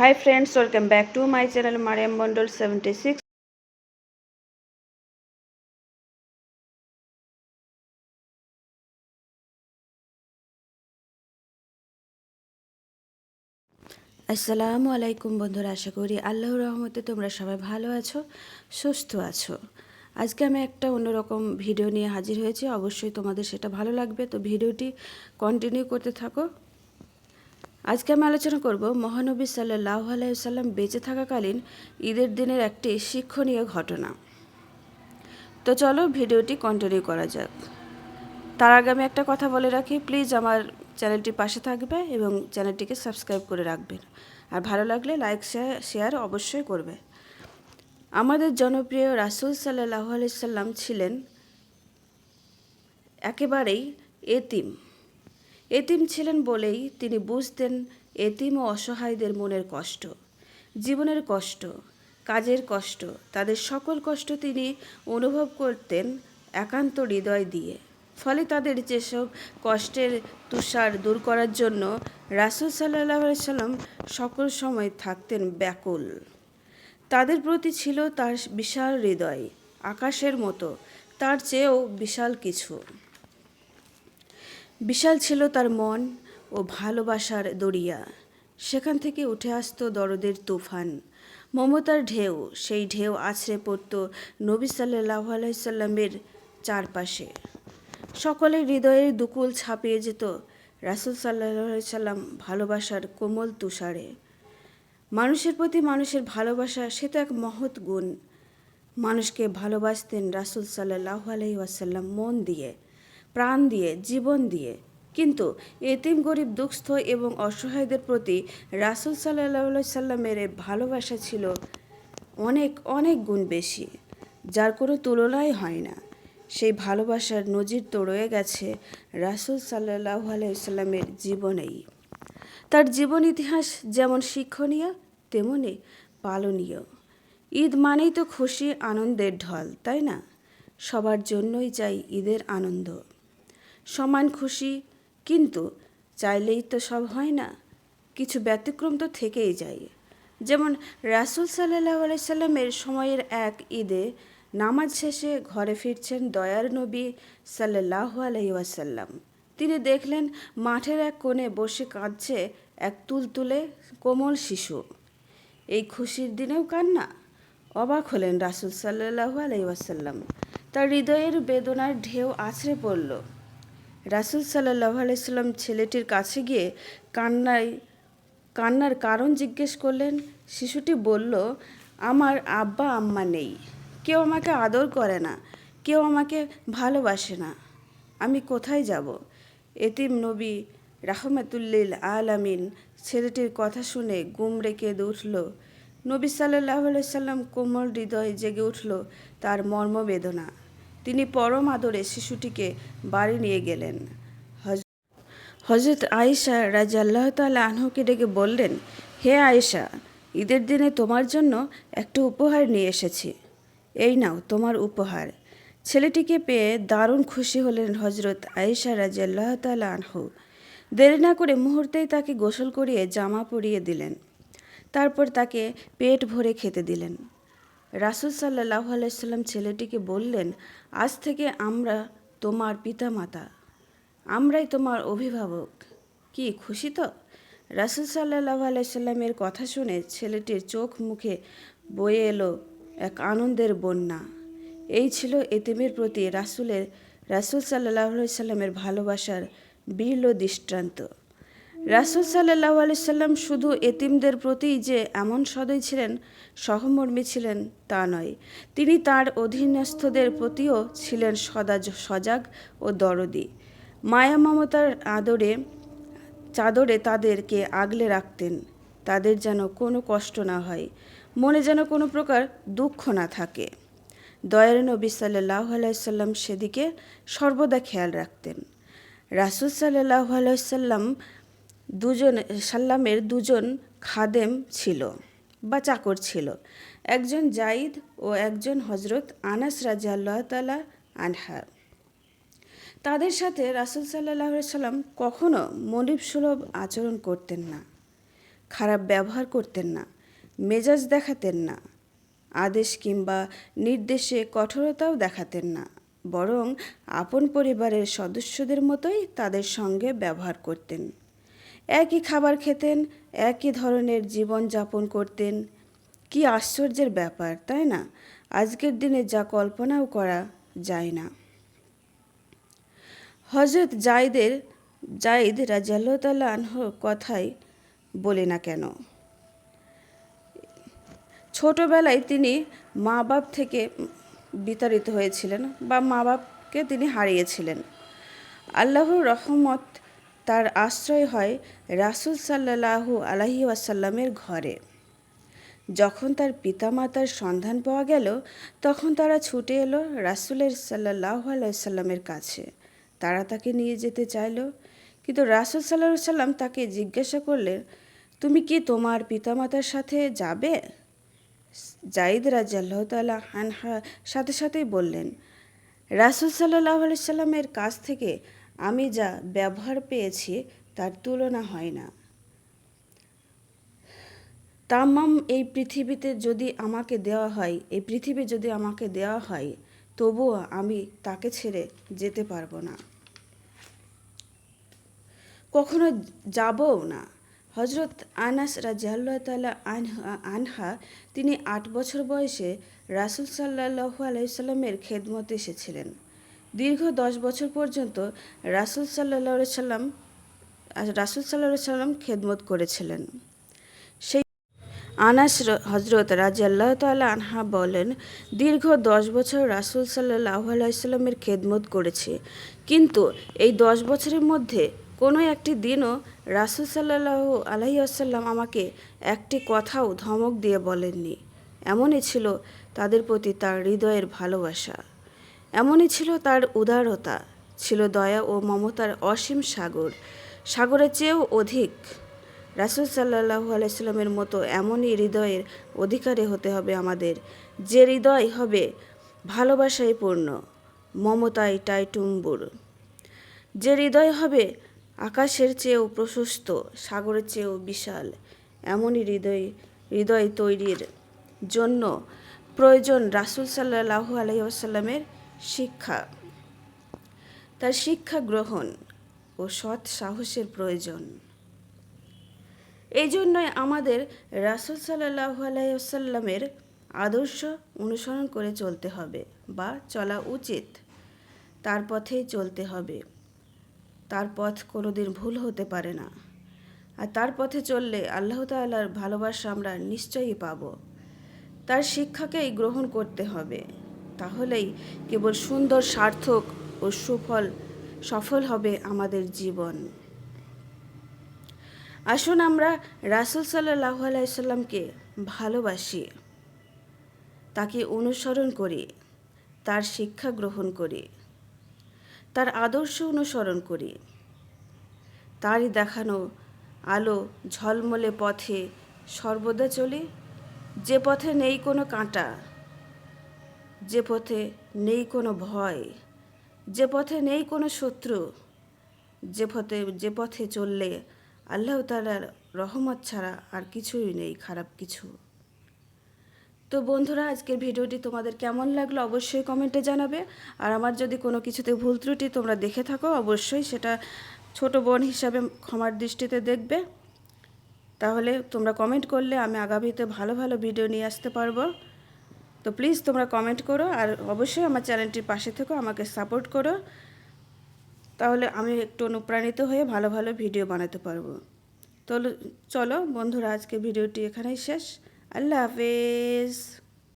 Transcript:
Hi friends welcome back to my channel Mariam Mondal seventy six আসসালামু আলাইকুম বন্ধুরা, আশা করি আল্লাহর রহমতে তোমরা সবাই ভালো আছো, সুস্থ আছো। আজকে আমি একটা অন্যরকম ভিডিও নিয়ে হাজির হয়েছি, অবশ্যই তোমাদের সেটা ভালো লাগবে। তো ভিডিওটি কন্টিনিউ করতে থাকো। আজকে আমি আলোচনা করব মহানবী সাল্লাহ আলাইসাল্লাম বেঁচে থাকাকালীন ঈদের দিনের একটি শিক্ষণীয় ঘটনা। তো চলো ভিডিওটি কন্টিনিউ করা যাক। তার আগে আমি একটা কথা বলে রাখি প্লিজ আমার চ্যানেলটি পাশে থাকবে এবং চ্যানেলটিকে সাবস্ক্রাইব করে রাখবেন। আর ভালো লাগলে লাইক শেয়ার অবশ্যই করবে। আমাদের জনপ্রিয় রাসুল সাল্লাহ আলাইসাল্লাম ছিলেন একেবারেই এতিম। এতিম ছিলেন বলেই তিনি বুঝতেন এতিম ও অসহায়দের মনের কষ্ট, জীবনের কষ্ট, কাজের কষ্ট, তাদের সকল কষ্ট তিনি অনুভব করতেন একান্ত হৃদয় দিয়ে। ফলে তাদের যেসব কষ্টের তুষার দূর করার জন্য রাসুল সাল্লাহ সাল্লাম সকল সময় থাকতেন ব্যাকুল। তাদের প্রতি ছিল তার বিশাল হৃদয়, আকাশের মতো, তার চেয়েও বিশাল কিছু। বিশাল ছিল তার মন ও ভালোবাসার দরিয়া সেখান থেকে উঠে আসতো দরদের তুফান। মমতার ঢেউ, সেই ঢেউ আছড়ে পড়ত নবী সাল্লাহ আলাইসাল্লামের চারপাশে। সকলের হৃদয়ের দুকুল ছাপিয়ে যেত রাসুল সাল্লাহ সাল্লাম ভালোবাসার কোমল তুষারে। মানুষের প্রতি মানুষের ভালোবাসা, সে তো এক মহৎ গুণ। মানুষকে ভালোবাসতেন রাসুল সাল্লাহ আলহি ওয়াসাল্লাম মন দিয়ে। প্রাণ দিয়ে, জীবন দিয়ে। কিন্তু এতিম গরিব, দুঃস্থ এবং অসহায়দের প্রতি রাসুল সাল্লাহ সাল্লামের ভালোবাসা ছিল অনেক অনেক গুণ বেশি, যার কোনো তুলনাই হয় না। সেই ভালোবাসার নজির তো রয়ে গেছে রাসুল সাল্লাহ আলাইসাল্লামের জীবনেই। তার জীবন ইতিহাস যেমন শিক্ষণীয়, তেমনি পালনীয়। ঈদ মানেই তো খুশি, আনন্দের ঢল, তাই না? সবার জন্যই চাই ঈদের আনন্দ। সমান খুশি। কিন্তু চাইলেই তো সব হয় না। কিছু ব্যতিক্রম তো থেকেই যায়। যেমন রাসুল সাল্লাহ আলাইসাল্লামের সময়ের এক ঈদে নামাজ শেষে ঘরে ফিরছেন দয়ার নবী সাল্লাহ আলহি ওয়াসাল্লাম। তিনি দেখলেন মাঠের এক কোণে বসে কাঁদছে এক তুলতুলে কোমল শিশু। এই খুশির দিনেও কান্না। অবাক হলেন রাসুল সাল্লাহ আলহি ওয়াসাল্লাম। তার হৃদয়ের বেদনার ঢেউ আছড়ে পড়ল। রাসুল সাল্লাহ আলাইসাল্লাম ছেলেটির কাছে গিয়ে কান্নায়, কান্নার কারণ জিজ্ঞেস করলেন, শিশুটি বলল, আমার আব্বা আম্মা নেই, কেউ আমাকে আদর করে না, কেউ আমাকে ভালোবাসে না, আমি কোথায় যাব এতিম নবী রাহমাতুল্লিল আলামিন ছেলেটির কথা শুনে গুমড়ে কেঁদে উঠল। নবী সাল্লাহ সাল্লাম কোমল হৃদয় জেগে উঠল, তার মর্মবেদনা। তিনি পরম আদরে শিশুটিকে বাড়ি নিয়ে গেলেন। হজরত আয়েশা রাজা আল্লাহ তাল্লাহ আনহুকে ডেকে বললেন, হে আয়েশা, ঈদের দিনে তোমার জন্য একটু উপহার নিয়ে এসেছি। এই নাও তোমার উপহার। ছেলেটিকে পেয়ে দারুণ খুশি হলেন হজরত আয়েশা রাজি আল্লাহ তালা আনহু। দেরি না করে মুহূর্তেই তাকে গোসল করিয়ে জামা পরিয়ে দিলেন। তারপর তাকে পেট ভরে খেতে দিলেন। রাসুল সাল্লাহ আলাইসাল্লাম ছেলেটিকে বললেন, আজ থেকে আমরা তোমার পিতামাতা। আমরাই তোমার অভিভাবক। কি, খুশি তো? রাসুল সাল্লাহ আলাইসাল্লামের কথা শুনে ছেলেটির চোখ মুখে বয়ে এলো এক আনন্দের বন্যা। এই ছিল এতিমের প্রতি রাসুলের, রাসুল সাল্লাহ সাল্লামের ভালোবাসার ও দৃষ্টান্ত। রাসুল সাল্লাহ সাল্লাম শুধু এতিমদের প্রতি যে এমন সদয় ছিলেন, সহমর্মী ছিলেন তা নয়। তিনি তার অধীনস্থদের প্রতিও ছিলেন সদা সজাগ ও দরদি। মায়া মমতার আদরে, চাদরে তাদেরকে আগলে রাখতেন। তাদের যেন কোনো কষ্ট না হয়, মনে যেন কোনো প্রকার দুঃখ না থাকে। দয়ার নবী সাল্লাহ আলাইসাল্লাম সেদিকে সর্বদা খেয়াল রাখতেন। রাসুল সাল্লাহ আলাইসাল্লাম দুজন, সাল্লামের দুজন খাদেম ছিল বা চাকর ছিল। একজন জাইদ ও একজন হজরত আনাস রাজা আল্লাহ তালা আনহা। তাদের সাথে রাসুল সাল্লাহ সাল্লাম কখনো মনিব সুলভ আচরণ করতেন না, খারাপ ব্যবহার করতেন না, মেজাজ দেখাতেন না, আদেশ কিংবা নির্দেশে কঠোরতাও দেখাতেন না, বরং আপন পরিবারের সদস্যদের মতোই তাদের সঙ্গে ব্যবহার করতেন। একই খাবার খেতেন, একই ধরনের জীবন যাপন করতেন। কি আশ্চর্যের ব্যাপার, তাই না? আজকের দিনে যা কল্পনাও করা যায় না। হজরত জাইদের জাইদ রাজিয়াল্লাহ কথাই বলি না কেন? ছোটবেলায় তিনি মা বাপ থেকে বিতাড়িত হয়েছিলেন বা মা বাপকে তিনি হারিয়েছিলেন। আল্লাহর রহমত তার আশ্রয় হয় রাসুল সাল্লাহু আলাহি ওয়াসাল্লামের ঘরে। যখন তার পিতামাতার সন্ধান পাওয়া গেল, তখন তারা ছুটে এলো রাসুলের সাল্লাহ আলাইসাল্লামের কাছে। তারা তাকে নিয়ে যেতে চাইল, কিন্তু রাসুল সাল্লাহ সাল্লাম তাকে জিজ্ঞাসা করলে তুমি কি তোমার পিতামাতার সাথে যাবে? জাইদ রাজিয়াল্লাহ তাল্লাহ আনহা সাথে সাথেই বললেন, রাসুল সাল্লাহ আলাইসাল্লামের কাছ থেকে আমি যা ব্যবহার পেয়েছি তার তুলনা হয় না। তামাম এই পৃথিবীতে যদি আমাকে দেওয়া হয়, এই পৃথিবী যদি আমাকে দেওয়া হয়, তবুও আমি তাকে ছেড়ে যেতে পারব না। কখনো যাবও না। হজরত আনাস রাজিয়াল্লাহ তালা আনহা তিনি আট বছর বয়সে রাসুল সাল্লাহ আলাইসাল্লামের খেদমতে এসেছিলেন। দীর্ঘ দশ বছর পর্যন্ত রাসুল সাল্লাম রাসুল সাল্লাহ সাল্লাম খেদমত করেছিলেন। সেই আনাস হজরত রাজি আল্লাহ তাল্লাহ আনহা বলেন, দীর্ঘ দশ বছর রাসুল সাল্লাহ আলাইসাল্লামের খেদমত করেছে। কিন্তু এই দশ বছরের মধ্যে কোনো একটি দিনও রাসুল সাল্লাহ আলহি আসাল্লাম আমাকে একটি কথাও ধমক দিয়ে বলেননি। এমনই ছিল তাদের প্রতি তার হৃদয়ের ভালোবাসা। এমনই ছিল তার উদারতা, ছিল দয়া ও মমতার অসীম সাগর। সাগরের চেয়েও অধিক রাসুল সাল্লাহু আলাইস্লামের মতো এমনই হৃদয়ের অধিকারে হতে হবে আমাদের। যে হৃদয় হবে ভালোবাসায় পূর্ণ মমতায় টাইটুম্বুর। যে হৃদয় হবে আকাশের চেয়েও প্রশস্ত, সাগরের চেয়েও বিশাল, এমনই হৃদয় হৃদয় তৈরির জন্য প্রয়োজন রাসুল সাল্লাহু আলহিহাসাল্লামের শিক্ষা। তার শিক্ষা গ্রহণ ও সৎ সাহসের প্রয়োজন। এই জন্যই আমাদের রাসুল সাল্লাহু আলাইসাল্লামের আদর্শ অনুসরণ করে চলতে হবে বা চলা উচিত। তার পথেই চলতে হবে। তার পথ কোনোদিন ভুল হতে পারে না। আর তার পথে চললে আল্লাহ তাল্লার ভালোবাসা আমরা নিশ্চয়ই পাব। তার শিক্ষাকেই গ্রহণ করতে হবে। তাহলেই কেবল সুন্দর সার্থক ও সুফল সফল হবে আমাদের জীবন। আসুন আমরা রাসুল সাল্লাহ আলাইসাল্লামকে ভালোবাসি, তাকে অনুসরণ করি, তার শিক্ষা গ্রহণ করি, তার আদর্শ অনুসরণ করি, তারই দেখানো আলো ঝলমলে পথে সর্বদা চলি, যে পথে নেই কোনো কাঁটা যে পথে নেই কোনো ভয়, যে পথে নেই কোনো শত্রু, যে পথে যে পথে চললে আল্লাহ তালার রহমত ছাড়া আর কিছুই নেই, খারাপ কিছু। তো বন্ধুরা, আজকের ভিডিওটি তোমাদের কেমন লাগল অবশ্যই কমেন্টে জানাবে। আর আমার যদি কোনো কিছুতে ভুল ত্রুটি তোমরা দেখে থাকো, অবশ্যই সেটা ছোট বোন হিসাবে ক্ষমার দৃষ্টিতে দেখবে। তাহলে তোমরা কমেন্ট করলে আমি আগামীতে ভালো ভালো ভিডিও নিয়ে আসতে পারব। তো প্লিজ তোমরা কমেন্ট করো আর অবশ্যই আমার চ্যানেলটির পাশে থেকো, আমাকে সাপোর্ট করো। তাহলে আমি একটু অনুপ্রাণিত হয়ে ভালো ভালো ভিডিও বানাতে পারব। তো চলো বন্ধুরা, আজকে ভিডিওটি এখানেই শেষ। আল্লাহ হাফেজ।